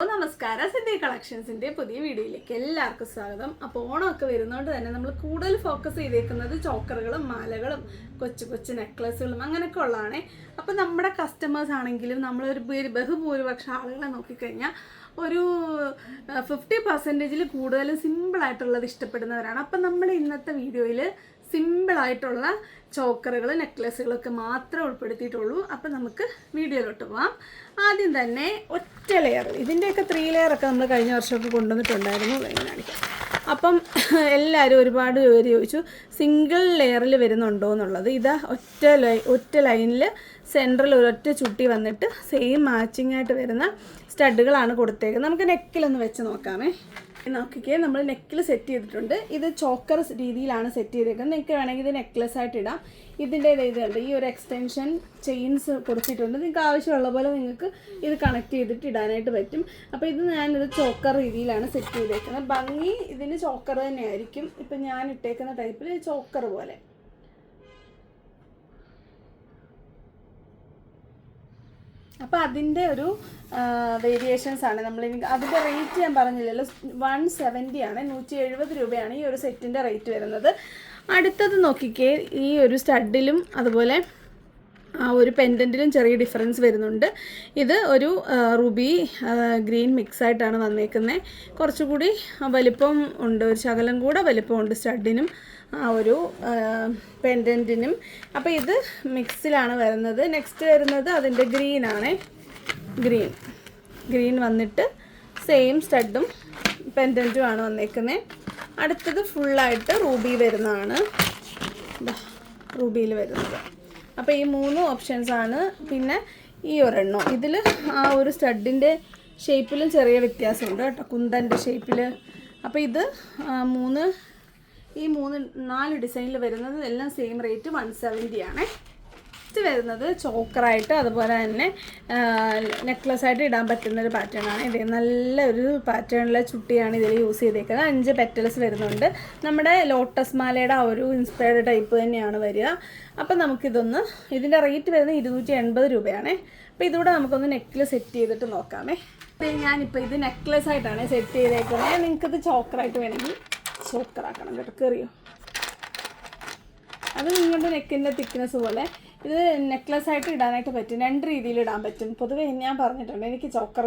നമസ്കാരം. സിന്ധി കളക്ഷൻസിന്റെ പുതിയ വീഡിയോയിലേക്ക് എല്ലാവർക്കും സ്വാഗതം. അപ്പോൾ ഓണമൊക്കെ വരുന്നതുകൊണ്ട് തന്നെ നമ്മൾ കൂടുതൽ ഫോക്കസ് ചെയ്തേക്കുന്നത് ചോക്കറുകളും മാലകളും കൊച്ചു കൊച്ചു നെക്ലസുകളും അങ്ങനെയൊക്കെ ഉള്ളതാണ്. അപ്പോൾ നമ്മുടെ കസ്റ്റമേഴ്സ് ആണെങ്കിലും നമ്മളൊരു ബഹുഭൂരിപക്ഷം ആളുകളെ നോക്കിക്കഴിഞ്ഞാൽ ഒരു ഫിഫ്റ്റി പെർസെന്റേജിൽ കൂടുതൽ സിമ്പിളായിട്ടുള്ളത് ഇഷ്ടപ്പെടുന്നവരാണ്. അപ്പം നമ്മൾ ഇന്നത്തെ വീഡിയോയിൽ സിമ്പിളായിട്ടുള്ള ചോക്കറുകൾ നെക്ലസ്സുകളൊക്കെ മാത്രമേ ഉൾപ്പെടുത്തിയിട്ടുള്ളൂ. അപ്പം നമുക്ക് വീഡിയോയിലോട്ട് പോവാം. ആദ്യം തന്നെ ഒറ്റ ലെയർ ഇതിന്റെയൊക്കെ ത്രീ ഒക്കെ നമ്മൾ കഴിഞ്ഞ വർഷമൊക്കെ കൊണ്ടുവന്നിട്ടുണ്ടായിരുന്നു. എങ്ങനെയാണ് അപ്പം എല്ലാവരും ഒരുപാട് പേര് ചോദിച്ചു സിംഗിൾ ലെയറിൽ വരുന്നുണ്ടോ? എന്നുള്ളത്. ഇതാ ഒറ്റ ലൈ ഒറ്റ ലൈനിൽ സെൻട്രൽ ഒരൊറ്റ ചുട്ടി വന്നിട്ട് സെയിം മാച്ചിങ് ആയിട്ട് വരുന്ന സ്റ്റഡുകളാണ് കൊടുത്തേക്കുന്നത്. നമുക്ക് നെക്കിലൊന്ന് വെച്ച് നോക്കാമേ. നോക്കിക്കേ. നമ്മൾ നെക്കിൽ സെറ്റ് ചെയ്തിട്ടുണ്ട്. ഇത് ചോക്കർ രീതിയിലാണ് സെറ്റ് ചെയ്തേക്കുന്നത് നിങ്ങൾക്ക് വേണമെങ്കിൽ ഇത് നെക്ലസ് ആയിട്ട് ഇടാം. ഇതിന്റെ ഇതുണ്ട് ഈ ഒരു എക്സ്റ്റൻഷൻ ചെയിൻസ് കൊടുത്തിട്ടുണ്ട്. നിങ്ങൾക്ക് ആവശ്യമുള്ള പോലെ നിങ്ങൾക്ക് ഇത് കണക്ട് ചെയ്തിട്ട് ഇടാനായിട്ട് പറ്റും. അപ്പോൾ ഇത് ഞാനിത് ചോക്കർ രീതിയിലാണ് സെറ്റ് ചെയ്തേക്കുന്നത്. ഭംഗി ഇതിന് ചോക്കർ തന്നെയായിരിക്കും. ഇപ്പം ഞാൻ ഇട്ടേക്കുന്ന ടൈപ്പിൽ ചോക്കർ പോലെ. അപ്പോൾ അതിന്റെ ഒരു വേരിയേഷൻസ് ആണ്. നമ്മൾ അതിന്റെ റേറ്റ് ഞാൻ പറഞ്ഞില്ലല്ലോ. വൺ സെവന്റി ആണ്. നൂറ്റി എഴുപത് രൂപയാണ് ഈ ഒരു സെറ്റിന്റെ റേറ്റ് വരുന്നത്. അടുത്തത് നോക്കിക്കേ. ഈ ഒരു സ്റ്റഡിലും അതുപോലെ ആ ഒരു പെൻഡന്റിലും ചെറിയ ഡിഫറൻസ് വരുന്നുണ്ട്. ഇത് ഒരു റുബി ഗ്രീൻ മിക്സ് ആയിട്ടാണ് വന്നേക്കുന്നത് കുറച്ചുകൂടി വലിപ്പം ഉണ്ട്. ഒരു ശകലം കൂടെ വലിപ്പമുണ്ട് സ്റ്റഡിനും ആ ഒരു പെൻഡന്റിനും അപ്പോൾ ഇത് മിക്സിലാണ് വരുന്നത്. നെക്സ്റ്റ് വരുന്നത് അതിന്റെ ഗ്രീനാണ് ഗ്രീൻ ഗ്രീൻ വന്നിട്ട് സെയിം സ്റ്റഡും പെൻഡന്റും ആണ് വന്നേക്കുന്നത് അടുത്തത് ഫുള്ളായിട്ട് റൂബി വരുന്നതാണ്. റൂബിയിൽ വരുന്നത്. അപ്പോൾ ഈ മൂന്ന് ഓപ്ഷൻസ് ആണ്. പിന്നെ ഈ ഒരെണ്ണം. ഇതിൽ ആ ഒരു സ്റ്റഡിന്റെ ഷേപ്പിലും ചെറിയ വ്യത്യാസമുണ്ട് കേട്ടോ. കുന്തന്റെ ഷേപ്പിൽ അപ്പോൾ ഇത് മൂന്ന് ഈ മൂന്ന് നാല് ഡിസൈനിൽ വരുന്നത് എല്ലാം സെയിം റേറ്റ് വൺ സെവന്റി ആണ്. ഇത് വരുന്നത് ചോക്കറായിട്ട് അതുപോലെ തന്നെ നെക്ലസ് ആയിട്ട് ഇടാൻ പറ്റുന്ന ഒരു പാറ്റേൺ ആണ്. ഇത് നല്ലൊരു പാറ്റേണിലെ ചുട്ടിയാണ് ഇതിൽ യൂസ് ചെയ്തേക്കുന്നത്. അഞ്ച് പെറ്റൽസ് വരുന്നുണ്ട്. നമ്മുടെ ലോട്ടസ് മാലയുടെ ആ ഒരു ഇൻസ്പയർഡ് ടൈപ്പ് തന്നെയാണ് വരിക. അപ്പം നമുക്കിതൊന്ന് ഇതിന്റെ റേറ്റ് വരുന്നത് ഇരുന്നൂറ്റി എൺപത് രൂപയാണ്. അപ്പോൾ ഇതുകൂടെ നമുക്കൊന്ന് നെക്കിൽ സെറ്റ് ചെയ്തിട്ട് നോക്കാമേ. അപ്പം ഞാനിപ്പോൾ ഇത് നെക്ലസ് ആയിട്ടാണ് സെറ്റ് ചെയ്തേക്കുന്നത് നിങ്ങൾക്കിത് ചോക്കറായിട്ട് വേണമെങ്കിൽ ചോക്കറാക്കണം കേട്ടോ. കയറിയോ അത് നിങ്ങളുടെ നെക്കിന്റെ തിക്നെസ് പോലെ. ഇത് നെക്ലസ് ആയിട്ട് ഇടാനായിട്ട് പറ്റും. രണ്ട് രീതിയിൽ ഇടാൻ പറ്റും. പൊതുവേ ഞാൻ പറഞ്ഞിട്ടുണ്ട്. എനിക്ക് ചോക്കർ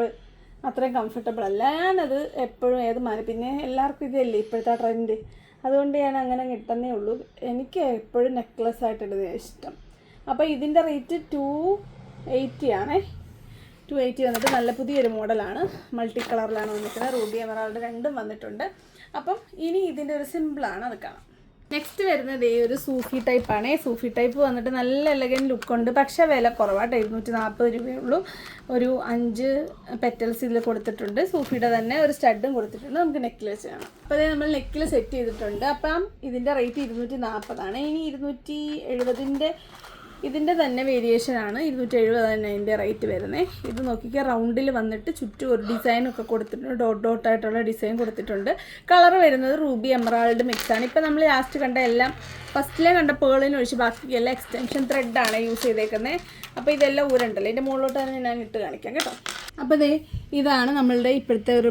അത്രയും കംഫർട്ടബിൾ അല്ല. ഞാനത് എപ്പോഴും ഏത് മാറി പിന്നെ എല്ലാവർക്കും ഇതല്ലേ ഇപ്പോഴത്തെ ട്രെൻഡ് അതുകൊണ്ട് ഞാൻ അങ്ങനെ കിട്ടുന്നേ ഉള്ളൂ. എനിക്ക് എപ്പോഴും നെക്ലസ് ആയിട്ട് ഇടുന്നത് ഇഷ്ടം. അപ്പോൾ ഇതിന്റെ റേറ്റ് ടു എയ്റ്റി ആണേ. ടു എയ്റ്റി വന്നിട്ട് നല്ല പുതിയൊരു മോഡലാണ് മൾട്ടി കളറിലാണ് വന്നിരിക്കുന്നത്. റൂബി എമറാൾഡ് രണ്ടും വന്നിട്ടുണ്ട്. അപ്പം ഇനി ഇതിന്റെ ഒരു സിമ്പിളാണ് അത് കാണാം. നെക്സ്റ്റ് വരുന്നത് ഈ ഒരു സൂഫി ടൈപ്പാണ് സൂഫി ടൈപ്പ് വന്നിട്ട് നല്ല എലഗന്റ് ലുക്ക് ഉണ്ട്. പക്ഷേ വില കുറവായിട്ട് ഇരുന്നൂറ്റി നാൽപ്പത് രൂപയേ ഉള്ളൂ ഒരു അഞ്ച് പെറ്റൽസ് ഇതിൽ കൊടുത്തിട്ടുണ്ട്. സൂഫിയുടെ തന്നെ ഒരു സ്റ്റഡും കൊടുത്തിട്ടുണ്ട്. നമുക്ക് നെക്കിൽ വെച്ച് അപ്പോൾ അതേ നമ്മൾ നെക്കിൽ സെറ്റ് ചെയ്തിട്ടുണ്ട്. അപ്പം ഇതിന്റെ റേറ്റ് ഇരുന്നൂറ്റി നാൽപ്പതാണ് ഇനി ഇരുന്നൂറ്റി എഴുപതിന്റെ ഇതിന്റെ തന്നെ വേരിയേഷൻ ആണ്. ഇരുന്നൂറ്റി എഴുപത് തന്നെ അതിന്റെ റേറ്റ് വരുന്നത് ഇത് നോക്കിക്കുക റൗണ്ടിൽ വന്നിട്ട് ചുറ്റും ഒരു ഡിസൈൻ ഒക്കെ കൊടുത്തിട്ടുണ്ട്. ഡോട്ട് ഡോട്ട് ആയിട്ടുള്ള ഡിസൈൻ കൊടുത്തിട്ടുണ്ട്. കളർ വരുന്നത് റൂബി എമറാൾഡ് മിക്സ് ആണ്. ഇപ്പം നമ്മൾ ലാസ്റ്റ് കണ്ട എല്ലാം ഫസ്റ്റിലെ കണ്ട പേളിന് ഒഴിച്ച് ബാക്കി എല്ലാം എക്സ്റ്റൻഷൻ ത്രെഡാണ് യൂസ് ചെയ്തേക്കുന്നത് അപ്പോൾ ഇതെല്ലാം ഊരണ്ടല്ലോ. ഇതിന്റെ തന്നെ ഞാൻ ഇട്ട് കാണിക്കാം കേട്ടോ. അപ്പോൾ ദേ ഇതാണ് നമ്മളുടെ ഇപ്പോഴത്തെ ഒരു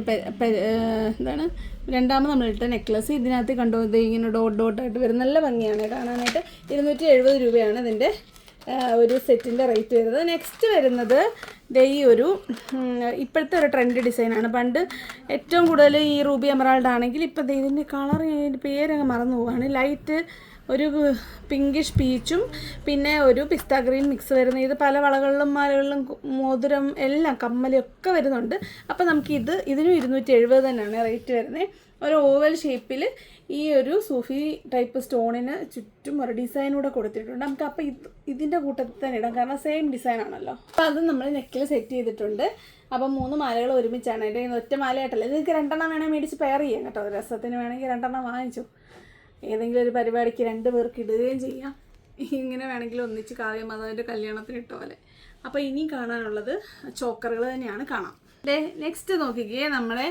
എന്താണ്? രണ്ടാമത് നമ്മളിട്ട നെക്ലസ് ഇതിനകത്ത് കണ്ടോ ഇത് ഇങ്ങനെ ഡോട്ട് ഡോട്ടായിട്ട് വരും. നല്ല ഭംഗിയാണ് കാണാനായിട്ട്. ഇരുന്നൂറ്റി എഴുപത് രൂപയാണ് ഇതിന്റെ ഒരു സെറ്റിന്റെ റേറ്റ് വരുന്നത്. നെക്സ്റ്റ് വരുന്നത് ദേ ഈ ഒരു ഇപ്പോഴത്തെ ഒരു ട്രെൻഡ് ഡിസൈനാണ് പണ്ട് ഏറ്റവും കൂടുതൽ ഈ റൂബി എമറാൾഡ് ആണെങ്കിൽ ഇപ്പോൾ ദേ ഇതിന്റെ കളർ പേരങ്ങ് മറന്നു പോവാണ്. ലൈറ്റ് ഒരു പിങ്കിഷ് പീച്ചും പിന്നെ ഒരു പിസ്ത ഗ്രീൻ മിക്സ് വരുന്ന ഇത് പല വളകളിലും മാലകളിലും മോതിരം എല്ലാം കമ്മലൊക്കെ വരുന്നുണ്ട്. അപ്പോൾ നമുക്ക് ഇത് ഇതിനും ഇരുന്നൂറ്റി എഴുപത് തന്നെയാണ് റേറ്റ് വരുന്നത് ഒരു ഓവൽ ഷേപ്പിൽ ഈ ഒരു സൂഫി ടൈപ്പ് സ്റ്റോണിന് ചുറ്റും ഒരു ഡിസൈൻ കൂടെ കൊടുത്തിട്ടുണ്ട്. നമുക്ക് അപ്പോൾ ഇത് ഇതിന്റെ കൂട്ടത്തിൽ തന്നെ ഇടാം. കാരണം സെയിം ഡിസൈൻ ആണല്ലോ. അപ്പോൾ അത് നമ്മൾ നെക്കിൽ സെറ്റ് ചെയ്തിട്ടുണ്ട്. അപ്പം മൂന്ന് മാലകൾ ഒരുമിച്ചാണ്. എന്റെ ഒറ്റ മാലയായിട്ടല്ല. നിങ്ങൾക്ക് രണ്ടെണ്ണം വേണമെങ്കിൽ മേടിച്ച് പെയർ ചെയ്യാം കേട്ടോ. രസത്തിന് വേണമെങ്കിൽ രണ്ടെണ്ണം വാങ്ങിച്ചു. ഏതെങ്കിലും ഒരു പരിപാടിക്ക് രണ്ട് പേർക്ക് ഇടുകയും ചെയ്യാം. ഇങ്ങനെ വേണമെങ്കിൽ ഒന്നിച്ച് കാവ്യ മാധവന്റെ കല്യാണത്തിന് ഇട്ട പോലെ. അപ്പോൾ ഇനി കാണാനുള്ളത് ചോക്കറുകൾ തന്നെയാണ് കാണാം. നെക്സ്റ്റ് നോക്കിക്കേ നമ്മുടെ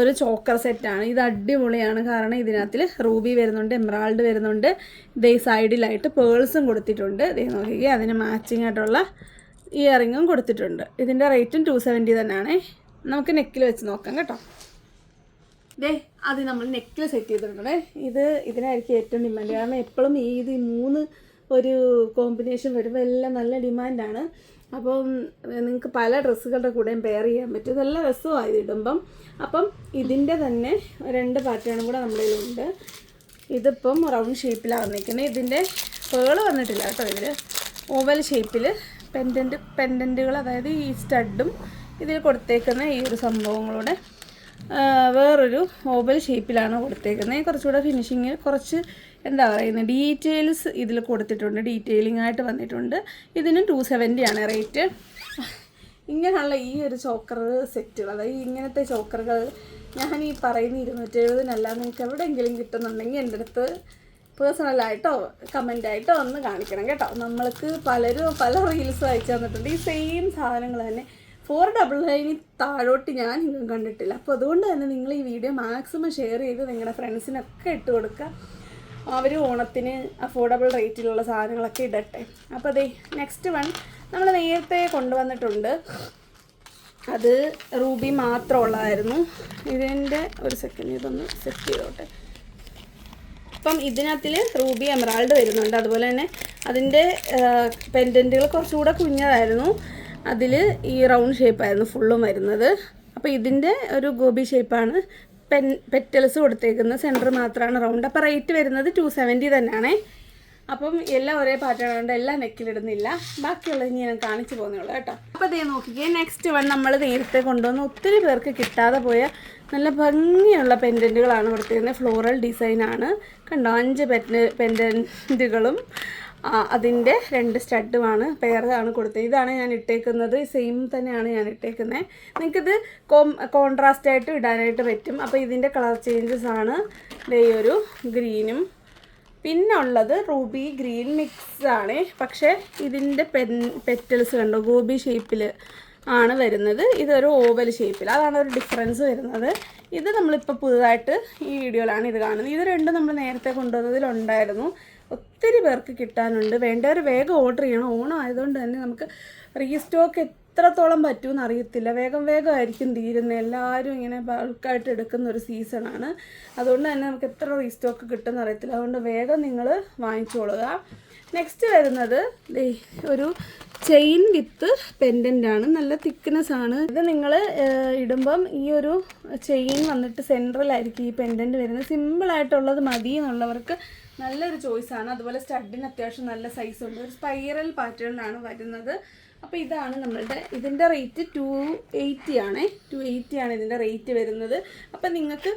ഒരു ചോക്കർ സെറ്റാണ് ഇത് അടിപൊളിയാണ്. കാരണം ഇതിനകത്തിൽ റൂബി വരുന്നുണ്ട് എമറാൾഡ് വരുന്നുണ്ട്. ഇതേ സൈഡിലായിട്ട് പേൾസും കൊടുത്തിട്ടുണ്ട്. ഇതേ നോക്കിക്കേ അതിന് മാച്ചിങ് ആയിട്ടുള്ള ഇയറിങ്ങും കൊടുത്തിട്ടുണ്ട്. ഇതിന്റെ റേറ്റും ടു സെവന്റി തന്നെയാണ്. നമുക്ക് നെക്കിൽ വെച്ച് നോക്കാം കേട്ടോ. ദേ അത് നമ്മൾ നെക്കിൽ സെറ്റ് ചെയ്തിട്ടുണ്ടേ. ഇത് ഇതിനായിരിക്കും ഏറ്റവും ഡിമാൻഡ് കാരണം എപ്പോഴും ഈ ഇത് മൂന്ന് ഒരു കോമ്പിനേഷൻ വരുമ്പോൾ എല്ലാം നല്ല ഡിമാൻഡാണ് അപ്പം നിങ്ങൾക്ക് പല ഡ്രസ്സുകളുടെ കൂടെയും പെയർ ചെയ്യാൻ പറ്റും. നല്ല രസമാണ് ഇത് ഇടുമ്പം. അപ്പം ഇതിന്റെ തന്നെ രണ്ട് പാറ്റേണും കൂടെ നമ്മുടെ ഇതിപ്പം റൗണ്ട് ഷേപ്പിലാണ് നിൽക്കുന്നത് ഇതിന്റെ പേൾ വന്നിട്ടില്ല കേട്ടോ ഇതിൽ ഓവൽ ഷേപ്പിൽ പെൻഡന്റ് പെൻഡന്റുകൾ അതായത് ഈ സ്റ്റഡും ഇതിൽ കൊടുത്തേക്കുന്ന ഈ ഒരു സംഭവങ്ങളുടെ വേറൊരു ഓവൽ ഷേപ്പിലാണ് കൊടുത്തേക്കുന്നത്. കുറച്ചുകൂടെ ഫിനിഷിങ് കുറച്ച് എന്താ പറയുന്നത് ഡീറ്റെയിൽസ് ഇതിൽ കൊടുത്തിട്ടുണ്ട്. ഡീറ്റെയിലിംഗ് ആയിട്ട് വന്നിട്ടുണ്ട്. ഇതിന് ടു സെവന്റിയാണ് റേറ്റ് ഇങ്ങനെയുള്ള ഈ ഒരു ചോക്കർ സെറ്റുകൾ അതായത് ഇങ്ങനത്തെ ചോക്കറുകൾ ഞാൻ ഈ പറയുന്ന ഇരുന്നൂറ്റി എഴുപതിനല്ല നിങ്ങൾക്ക് എവിടെയെങ്കിലും കിട്ടുന്നുണ്ടെങ്കിൽ എന്റെ അടുത്ത് പേഴ്സണലായിട്ടോ കമന്റായിട്ടോ ഒന്ന് കാണിക്കണം കേട്ടോ. നമ്മൾക്ക് പലരും പല റീൽസ് അയച്ചു തന്നിട്ടുണ്ട്. ഈ സെയിം സാധനങ്ങൾ തന്നെ ഫോർ ഡബിൾ നയനിൽ താഴോട്ട് ഞാൻ ഇങ്ങനെ കണ്ടിട്ടില്ല. അപ്പോൾ അതുകൊണ്ട് തന്നെ നിങ്ങൾ ഈ വീഡിയോ മാക്സിമം ഷെയർ ചെയ്ത് നിങ്ങളുടെ ഫ്രണ്ട്സിനൊക്കെ ഇട്ട് കൊടുക്കുക. അവർ ഓണത്തിന് അഫോർഡബിൾ റേറ്റിലുള്ള സാധനങ്ങളൊക്കെ ഇടട്ടെ. അപ്പോൾ അതെ നെക്സ്റ്റ് വൺ നമ്മൾ നേരത്തെ കൊണ്ടുവന്നിട്ടുണ്ട്. അത് റൂബി മാത്രമുള്ളതായിരുന്നു. ഇതിന്റെ ഒരു സെക്കൻഡ് ഇതൊന്ന് സെറ്റ് ചെയ്തോട്ടെ. അപ്പം ഇതിനകത്തിൽ റൂബി എമറാൾഡ് വരുന്നുണ്ട്. അതുപോലെ തന്നെ അതിന്റെ പെൻഡന്റുകൾ കുറച്ചുകൂടെ കുഞ്ഞതായിരുന്നു. അതിൽ ഈ റൗണ്ട് ഷേപ്പായിരുന്നു ഫുള്ളും വരുന്നത്. അപ്പോൾ ഇതിന്റെ ഒരു ഗോബി ഷേപ്പാണ് പെൻ പെറ്റൽസ് കൊടുത്തേക്കുന്ന സെന്റർ മാത്രമാണ് റൗണ്ട് അപ്പോൾ റേറ്റ് വരുന്നത് ടു സെവന്റി തന്നെയാണേ അപ്പം എല്ലാം ഒരേ പാറ്റേൺ കൊണ്ട് എല്ലാം നെക്കിലിടുന്നില്ല ബാക്കിയുള്ളത് ഞാൻ കാണിച്ചു പോകുന്നുള്ളൂ കേട്ടോ. അപ്പോൾ ഇതേ നോക്കിക്കേ നെക്സ്റ്റ് വൺ നമ്മൾ നേരത്തെ കൊണ്ടുവന്ന് ഒത്തിരി പേർക്ക് കിട്ടാതെ പോയ നല്ല ഭംഗിയുള്ള പെൻഡന്റുകളാണ് കൊടുത്തിരുന്നത് ഫ്ലോറൽ ഡിസൈനാണ് കണ്ടോ അഞ്ച് പെൻഡന്റുകളും അതിന്റെ രണ്ട് സ്റ്റഡുമാണ് പെയറാണ് കൊടുത്തത്. ഇതാണ് ഞാൻ ഇട്ടേക്കുന്നത്. സെയിം തന്നെയാണ് ഞാൻ ഇട്ടേക്കുന്നത്. നിങ്ങൾക്കിത് കോം കോൺട്രാസ്റ്റ് ആയിട്ട് ഇടാനായിട്ട് പറ്റും. അപ്പോൾ ഇതിന്റെ കളർ ചേഞ്ചസ് ആണ്. ഈ ഒരു ഗ്രീനും. പിന്നെ ഉള്ളത് റൂബി ഗ്രീൻ മിക്സ് ആണ്. പക്ഷേ ഇതിന്റെ പെൻ പെറ്റൽസ് കണ്ടോ? ഗോബി ഷേപ്പിൽ ആണ് വരുന്നത്. ഇതൊരു ഓവൽ ഷേപ്പിൽ അതാണ് ഒരു ഡിഫറൻസ് വരുന്നത്. ഇത് നമ്മളിപ്പോൾ പുതുതായിട്ട് ഈ വീഡിയോയിലാണ് ഇത് കാണുന്നത്. ഇത് രണ്ടും നമ്മൾ നേരത്തെ കൊണ്ടുവന്നതിലുണ്ടായിരുന്നു ഒത്തിരി പേർക്ക് കിട്ടാനുണ്ട്. വേണ്ടവർ വേഗം ഓർഡർ ചെയ്യണം. ഓണം ആയതുകൊണ്ട് തന്നെ നമുക്ക് റീസ്റ്റോക്ക് എത്രത്തോളം പറ്റുമെന്ന് അറിയത്തില്ല. വേഗം വേഗമായിരിക്കും തീരുന്നത്. എല്ലാവരും ഇങ്ങനെ ബൾക്കായിട്ട് എടുക്കുന്ന ഒരു സീസണാണ് അതുകൊണ്ട് തന്നെ നമുക്ക് എത്ര റീസ്റ്റോക്ക് കിട്ടുമെന്ന് അറിയത്തില്ല. അതുകൊണ്ട് വേഗം നിങ്ങൾ വാങ്ങിച്ചോളുക. നെക്സ്റ്റ് വരുന്നത് ഒരു ചെയിൻ വിത്ത് പെൻഡന്റ് ആണ്. നല്ല തിക്നെസ് ആണ്. ഇത് നിങ്ങൾ ഇടുമ്പം ഈ ഒരു ചെയിൻ വന്നിട്ട് സെൻട്രലായിരിക്കും ഈ പെൻഡന്റ് വരുന്നത്. സിമ്പിളായിട്ടുള്ളത് മതി എന്നുള്ളവർക്ക് നല്ലൊരു ആണ്. അതുപോലെ സ്റ്റഡിന് അത്യാവശ്യം നല്ല സൈസ് ഉണ്ട്. ഒരു സ്പൈറൽ പാറ്റേണിലാണ് വരുന്നത്. അപ്പോൾ ഇതാണ് നമ്മളുടെ ഇതിന്റെ റേറ്റ് ടു എയ്റ്റി ആണ്. ടു എയ്റ്റി ആണ് ഇതിന്റെ റേറ്റ് വരുന്നത്. അപ്പം നിങ്ങൾക്ക്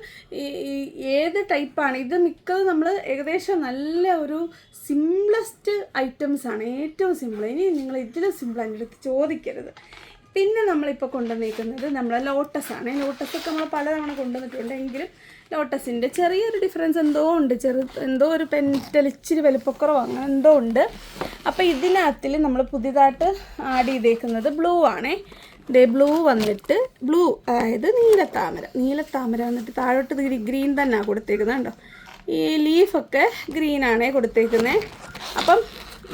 ഏത് ടൈപ്പാണ് ഇത് മിക്കത് നമ്മൾ ഏകദേശം നല്ല ഒരു സിംപ്ലസ്റ്റ് ഐറ്റംസ് ആണ്. ഏറ്റവും സിമ്പിൾ ഇനി നിങ്ങൾ ഇതിലും സിമ്പിൾ ആയിട്ട് ചോദിക്കരുത്. പിന്നെ നമ്മളിപ്പോൾ കൊണ്ടുവന്നിരിക്കുന്നത് നമ്മളെ ലോട്ടസ് ആണ് ലോട്ടസ് ഒക്കെ നമ്മൾ പലതവണ കൊണ്ടുവന്നിട്ടുണ്ട് എങ്കിലും ലോട്ടസിന്റെ ചെറിയൊരു ഡിഫറൻസ് എന്തോ ഉണ്ട്. ചെറു എന്തോ ഒരു പെന്റലിച്ചിരി വലുപ്പക്കുറവ് അങ്ങനെ എന്തോ ഉണ്ട്. അപ്പോൾ ഇതിനകത്തിൽ നമ്മൾ പുതിയതായിട്ട് ആഡ് ചെയ്തേക്കുന്നത് ബ്ലൂ ആണേ. ദേ ബ്ലൂ വന്നിട്ട് ബ്ലൂ അതായത് നീലത്താമര. നീലത്താമര വന്നിട്ട് താഴോട്ട് ഗ്രീൻ തന്നെയാണ് കൊടുത്തേക്കുന്നത് കണ്ടോ? ഈ ലീഫൊക്കെ ഗ്രീനാണേ കൊടുത്തേക്കുന്നത് അപ്പം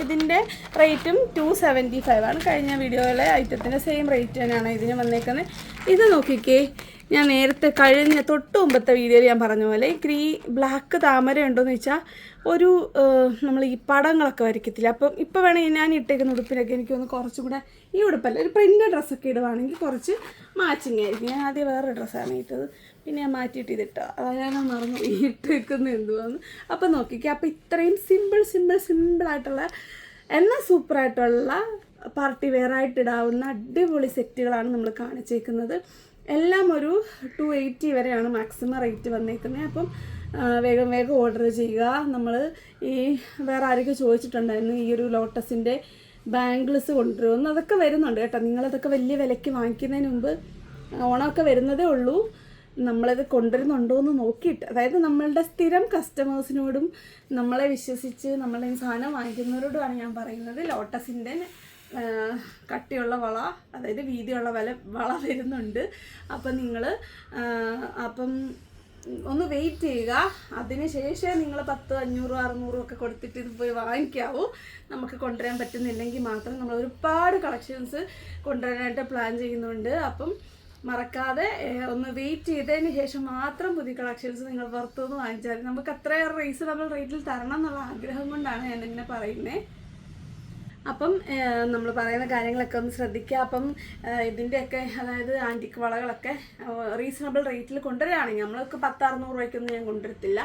ഇതിന്റെ റേറ്റും ടു സെവന്റി ഫൈവ് ആണ്. കഴിഞ്ഞ വീഡിയോയിലെ ഐറ്റത്തിന്റെ സെയിം റേറ്റ് തന്നെയാണ് ഇതിന് വന്നേക്കുന്നത്. ഇത് നോക്കിക്കേ. ഞാൻ നേരത്തെ കഴിഞ്ഞ തൊട്ട് മുമ്പത്തെ വീഡിയോയിൽ ഞാൻ പറഞ്ഞ പോലെ ഗ്രീ ബ്ലാക്ക് താമര ഉണ്ടോയെന്ന് വെച്ചാൽ ഒരു നമ്മൾ ഈ പടങ്ങളൊക്കെ വരയ്ക്കത്തില്ല. അപ്പം ഇപ്പോൾ വേണമെങ്കിൽ ഞാൻ ഇട്ടേക്കുന്ന ഉടുപ്പിനൊക്കെ എനിക്കൊന്ന് കുറച്ചും കൂടെ ഈ ഉടുപ്പല്ല ഒരു പ്രിന്റ് ഡ്രസ്സൊക്കെ ഇടുവാണെങ്കിൽ കുറച്ച് മാച്ചിങ് ആയിരിക്കും. ഞാൻ ആദ്യം വേറെ ഡ്രസ്സാണ് ഇട്ടത്. പിന്നെ ഞാൻ മാറ്റിയിട്ട് ഇതിട്ട. അതാണ് ഞാൻ മറന്നു പോയി ഇട്ടേക്കുന്നത് എന്തുവാന്ന്. അപ്പം നോക്കിക്കേ അപ്പം ഇത്രയും സിമ്പിൾ സിമ്പിൾ സിമ്പിളായിട്ടുള്ള എന്നാൽ സൂപ്പറായിട്ടുള്ള പാർട്ടി വെയർ ആയിട്ട് ഇടാവുന്ന അടിപൊളി സെറ്റുകളാണ് നമ്മൾ കാണിച്ചേക്കുന്നത്. എല്ലാം ഒരു ടു എയ്റ്റി വരെയാണ് മാക്സിമം റേറ്റ് വന്നേക്കുന്നത് അപ്പം വേഗം വേഗം ഓർഡർ ചെയ്യുക. നമ്മൾ ഈ വേറെ ആരൊക്കെ ചോദിച്ചിട്ടുണ്ടായിരുന്നു ഈ ഒരു ലോട്ടസിന്റെ ബാംഗിൾസ് കൊണ്ടുവരുമെന്ന്. അതൊക്കെ വരുന്നുണ്ട് കേട്ടോ. നിങ്ങളതൊക്കെ വലിയ വിലയ്ക്ക് വാങ്ങിക്കുന്നതിന് മുമ്പ് ഓണമൊക്കെ വരുന്നതേ ഉള്ളൂ. നമ്മളത് കൊണ്ടുവരുന്നുണ്ടോ എന്ന് നോക്കിയിട്ട്. അതായത് നമ്മളുടെ സ്ഥിരം കസ്റ്റമേഴ്സിനോടും നമ്മളെ വിശ്വസിച്ച് നമ്മളെ സാധനം വാങ്ങിക്കുന്നവരോടുമാണ് ഞാൻ പറയുന്നത്. ലോട്ടസിന്റെ കട്ടിയുള്ള വള അതായത് വീതിയുള്ള വല വള വരുന്നുണ്ട്. അപ്പം നിങ്ങൾ അപ്പം ഒന്ന് വെയിറ്റ് ചെയ്യുക. അതിന് ശേഷം നിങ്ങൾ പത്ത് അഞ്ഞൂറും അറുന്നൂറും ഒക്കെ കൊടുത്തിട്ട് ഇത് പോയി വാങ്ങിക്കാവൂ. നമുക്ക് കൊണ്ടുവരാൻ പറ്റുന്നില്ലെങ്കിൽ മാത്രം നമ്മൾ ഒരുപാട് കളക്ഷൻസ് കൊണ്ടുവരാനായിട്ട് പ്ലാൻ ചെയ്യുന്നുണ്ട്. അപ്പം മറക്കാതെ ഒന്ന് വെയിറ്റ് ചെയ്തതിന് ശേഷം മാത്രം പുതിയ കളക്ഷൻസ് നിങ്ങൾ പുറത്തുനിന്ന് വാങ്ങിച്ചാൽ. നമുക്ക് അത്രയേറെ റീസണബിൾ റേറ്റിൽ തരണം എന്നുള്ള ആഗ്രഹം കൊണ്ടാണ് ഞാൻ ഇങ്ങനെ പറയുന്നത് അപ്പം നമ്മൾ പറയുന്ന കാര്യങ്ങളൊക്കെ ഒന്ന് ശ്രദ്ധിക്കുക. അപ്പം ഇതിന്റെയൊക്കെ അതായത് ആന്റിക് വളകളൊക്കെ റീസണബിൾ റേറ്റിൽ കൊണ്ടുവരികയാണെങ്കിൽ നമ്മളൊക്കെ പത്ത് അറുന്നൂറ് രൂപയ്ക്കൊന്നും ഞാൻ കൊണ്ടുവരത്തില്ല.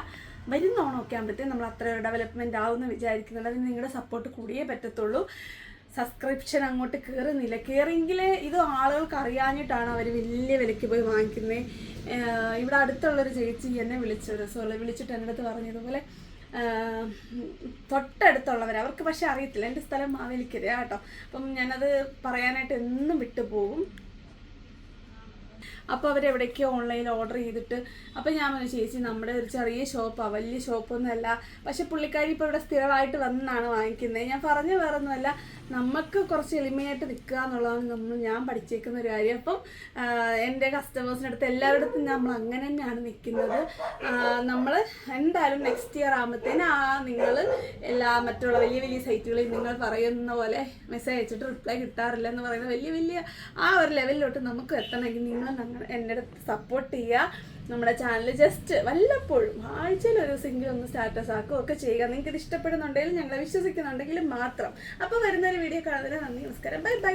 വരുന്ന ഓണമൊക്കെ ആകുമ്പോഴത്തേക്കും നമ്മൾ അത്ര ഡെവലപ്മെന്റ് ആവുമെന്ന് വിചാരിക്കുന്നുണ്ട്. അതിന് നിങ്ങളുടെ സപ്പോർട്ട് കൂടിയേ പറ്റത്തുള്ളൂ. സബ്സ്ക്രിപ്ഷൻ അങ്ങോട്ട് കയറുന്നില്ല. കയറിയെങ്കിലേ ഇത് ആളുകൾക്ക് അറിയാഞ്ഞിട്ടാണ് അവർ വലിയ വിലയ്ക്ക് പോയി വാങ്ങിക്കുന്നത് ഇവിടെ അടുത്തുള്ളൊരു ചേച്ചി എന്നെ വിളിച്ചത്. സോറി വിളിച്ചിട്ട് എന്റെ അടുത്ത് പറഞ്ഞതുപോലെ തൊട്ടടുത്തുള്ളവർ അവർക്ക് പക്ഷെ അറിയത്തില്ല. എന്റെ സ്ഥലം മാവേലിക്കര കേട്ടോ അപ്പം ഞാനത് പറയാനായിട്ട് എന്നും വിട്ടുപോകും അപ്പോൾ അവരെവിടേക്കോ ഓൺലൈനിൽ ഓർഡർ ചെയ്തിട്ട് അപ്പോൾ ഞാൻ പറഞ്ഞു ചേച്ചി നമ്മുടെ ഒരു ചെറിയ ഷോപ്പാണ് വലിയ ഷോപ്പൊന്നുമല്ല പക്ഷെ പുള്ളിക്കാരി ഇപ്പോൾ ഇവിടെ സ്ഥിരമായിട്ട് വന്നാണ് വാങ്ങിക്കുന്നത് ഞാൻ പറഞ്ഞ വേറെ ഒന്നുമല്ല നമുക്ക് കുറച്ച് എളിമയായിട്ട് നിൽക്കുക എന്നുള്ളതാണ് നമ്മൾ ഞാൻ പഠിച്ചേക്കുന്ന ഒരു കാര്യം. അപ്പം എന്റെ കസ്റ്റമേഴ്സിന്റെ അടുത്ത് എല്ലാവരുടെ അടുത്തും നമ്മൾ അങ്ങനെ തന്നെയാണ് നിൽക്കുന്നത്. നമ്മൾ എന്തായാലും നെക്സ്റ്റ് ഇയർ ആകുമ്പോഴത്തേന് ആ നിങ്ങൾ എല്ലാ മറ്റുള്ള വലിയ വലിയ സൈറ്റുകളിൽ നിങ്ങൾ പറയുന്ന പോലെ മെസ്സേജ് അയച്ചിട്ട് റിപ്ലൈ കിട്ടാറില്ല എന്ന് പറയുന്ന വലിയ വലിയ ആ ഒരു ലെവലിലോട്ട് നമുക്ക് എത്തണമെങ്കിൽ നിങ്ങൾ ഞങ്ങൾ എന്റെ അടുത്ത് സപ്പോർട്ട് ചെയ്യുക. നമ്മുടെ ചാനൽ ജസ്റ്റ് വല്ലപ്പോഴും ആഴ്ചയിൽ ഒരു സിംഗിൾ ഒന്ന് സ്റ്റാറ്റസ് ആക്കുക ഒക്കെ ചെയ്യുക. നിങ്ങൾക്ക് ഇത് ഇഷ്ടപ്പെടുന്നുണ്ടെങ്കിൽ ഞങ്ങളെ വിശ്വസിക്കുന്നുണ്ടെങ്കിൽ മാത്രം. അപ്പോൾ വരുന്ന ഒരു വീഡിയോ കാണുന്നതിന് നന്ദി നമസ്കാരം. Bye bye